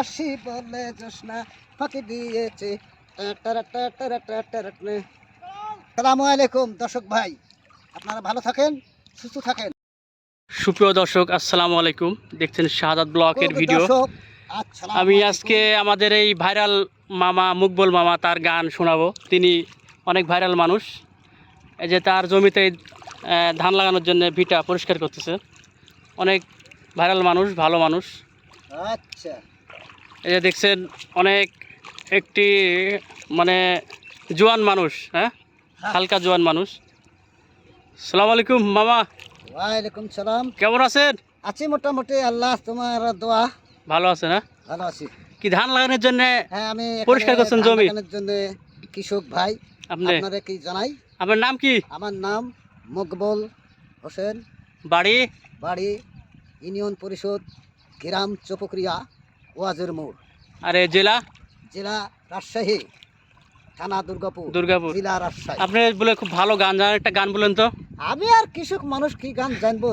আসি বলে জোসনা ফাঁকি দিয়েছে। সালামু আলাইকুম দর্শক ভাই। আপনারা ভালো থাকেন সুস্থ থাকেন। সুপ্রিয় দর্শক আসসালামু আলাইকুম। দেখছেন শাহাদাত ব্লকের ভিডিও। আমি আজকে আমাদের এই ভাইরাল মামা মুকবল মামা তার গান শোনাবো। তিনি অনেক ভাইরাল মানুষ। এই যে তার জমিতে ধান লাগানোর জন্য ভিটা পরিষ্কার করতেছে। অনেক ভাইরাল মানুষ ভালো মানুষ। আচ্ছা। এই যে দেখছেন অনেক একটি মানে জোয়ান মানুষ হ্যাঁ? হালকা জোয়ান মানুষ। সালাম আলাইকুম মামা। ওয়ালাইকুম সালাম। কেমন আছেন? আছি মোটামুটি আল্লাহ তোমার দোয়া। ভালো আছেন হ্যাঁ? ভালো আছি। কি ধান লাগানোর জন্য হ্যাঁ আমি পরিষ্কার করছেন জমি? জন্য কৃষক ভাই আপনি? আপনারা কি জানাই? আপনার নাম কি? আমার নাম মকবল হোসেন। বাড়ি? বাড়ি ইউনিয়ন পরিষদ গ্রাম চপক্রিয়া। ওয়াজের মোড়। আর জেলা? জেলা রাজশাহী থানা দুর্গাপুর দুর্গাপুর। জেলা রাজশাহী। আপনি বলে খুব ভালো গান জানেন একটা গান বলেন তো। আমি আর কৃষক মানুষ কি গান জানব?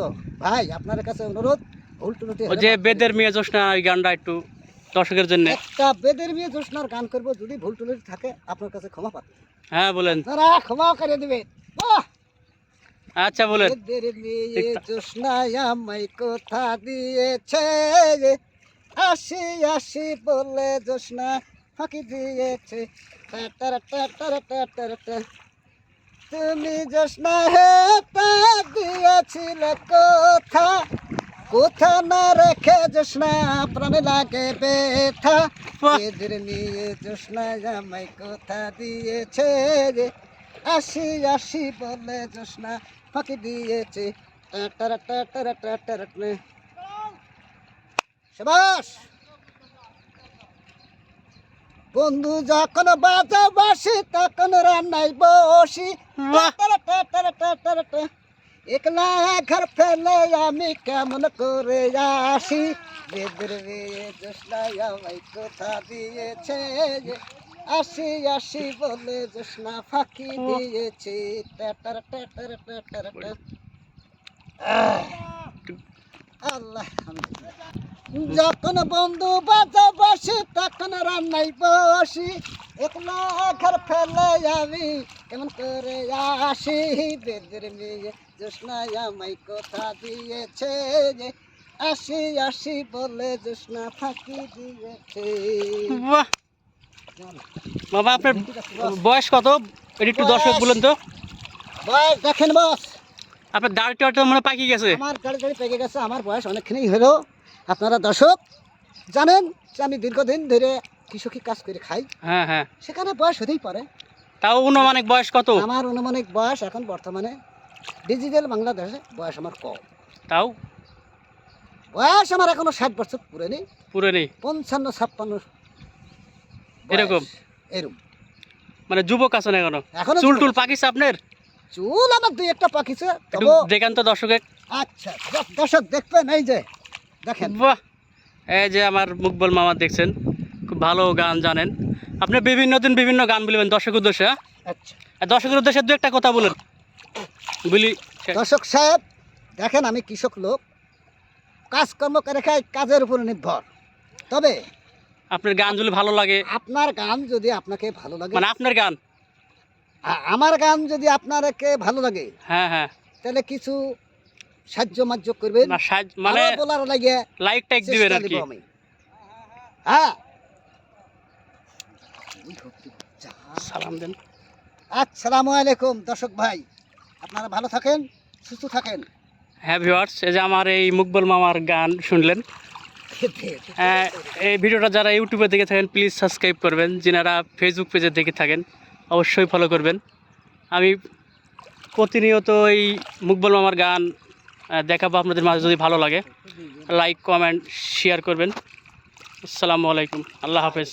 ভাই আপনার কাছে অনুরোধ ভুল টুলুটি যে বেদের মেয়ে জোসনা ওই গানটা একটু দর্শকের জন্য। একটা বেদের বিয়ে জোসনার গান করব যদি ভুল থাকে আপনার কাছে ক্ষমা পাবে। হ্যাঁ বলেন। তারা ক্ষমা করে দিবে আচ্ছা বলেন। বেদের মেয়ে। জোসনায় আমায় কথা দিয়েছে আসি আসি বলে জোসনা ফাঁকি দিয়েছে। টা টা টা টা। তুমি জোসনা হে তা দিয়েছিলে কোথা? কোথা না রেখে জোসনা প্রাণে লাগে বেথা। বেদের মেয়ে জোসনা আমায় কথা দিয়েছে রে? আসি আসি বলে জোসনা ফাঁকি দিয়েছে। টা টারা টা শাবাশ বন্ধু যখন বাজা বাসি তখন রান্নাই বসি। একলা ঘর ফেলে আমি কেমন করে আসি বেদের বিয়ে জোসনাই আমায় কথা দিয়েছে আসি আসি বলে জোসনা ফাঁকি দিয়েছে টা টারা টা টারা টা টারা টা। আহ, আল্লাহ যখন বন্ধু বাজা বসি তখন রান্নাই বসি। একলা ঘর ফেলে আমি কেমন করে আসি। বেদের মেয়ে জোসনাই আমায় কথা দিয়েছে যে আসি আসি বলে জোসনা ফাঁকি দিয়েছে। বাবা আপনার বয়স কত? এটা একটু দর্শক বলুন তো। বয়স দেখেন বস। আপনার দাড়ি টাড়ি মনে পাকি গেছে। আমার গাড়ি গাড়ি পেকে গেছে আমার বয়স অনেকখানি হলো। আপনারা দর্শক জানেন যে আমি দীর্ঘদিন ধরে কৃষকি কাজ করে খাই। হ্যাঁ হ্যাঁ। সেখানে বয়স হতেই পারে। তাও অনুমানিক বয়স কত? আমার অনুমানিক বয়স এখন বর্তমানে ডিজিটাল বাংলাদেশে বয়স আমার কম। তাও? বয়স আমার এখনও ষাট বছর পুরে নেই পুরো নেই পঞ্চান্ন ছাপ্পান্ন এরকম? এরকম। মানে যুবক আছেন এখনও? এখনও চুল টুল। পাকিছে আপনার? চুল আমার দুই একটা পাকিছে দেখান তো দর্শকে। আচ্ছা দর্শক দেখবেন এই যে দেখেন। বাহ! এই যে আমার মুকবল মামা দেখছেন খুব ভালো গান জানেন। আপনি বিভিন্ন দিন বিভিন্ন গান বলবেন দর্শক উদ্দেশ্যে হ্যাঁ? আচ্ছা। দর্শকের উদ্দেশ্যে দু একটা কথা বলুন। বলি দর্শক সাহেব দেখেন আমি কৃষক লোক। কাজকর্ম করে খাই কাজের উপর নির্ভর। তবে আপনার গান যদি ভালো লাগে আপনার গান যদি আপনাকে ভালো লাগে মানে আপনার গান? আমার গান যদি আপনাকে ভালো লাগে হ্যাঁ হ্যাঁ। তাহলে কিছু সাহায্য মার্য করবেন মানে বলার লাগে লাইক টাইক দিবেন আর কি। হ্যাঁ। সালাম দেন। আসসালামু আলাইকুম দর্শক ভাই। আপনারা ভালো থাকেন সুস্থ থাকেন। হ্যাঁ ভিওয়ার্স এই যে আমার এই মুকবল মামার গান শুনলেন। আহ, এই ভিডিওটা যারা ইউটিউবে দেখে থাকেন প্লিজ সাবস্ক্রাইব করবেন। যিনারা ফেসবুক পেজে দেখে থাকেন অবশ্যই ফলো করবেন। আমি প্রতিনিয়ত এই মুকবল মামার গান দেখাবো আপনাদের মাঝে যদি ভালো লাগে। লাইক কমেন্ট শেয়ার করবেন। আসসালামু আলাইকুম। আল্লাহ হাফেজ।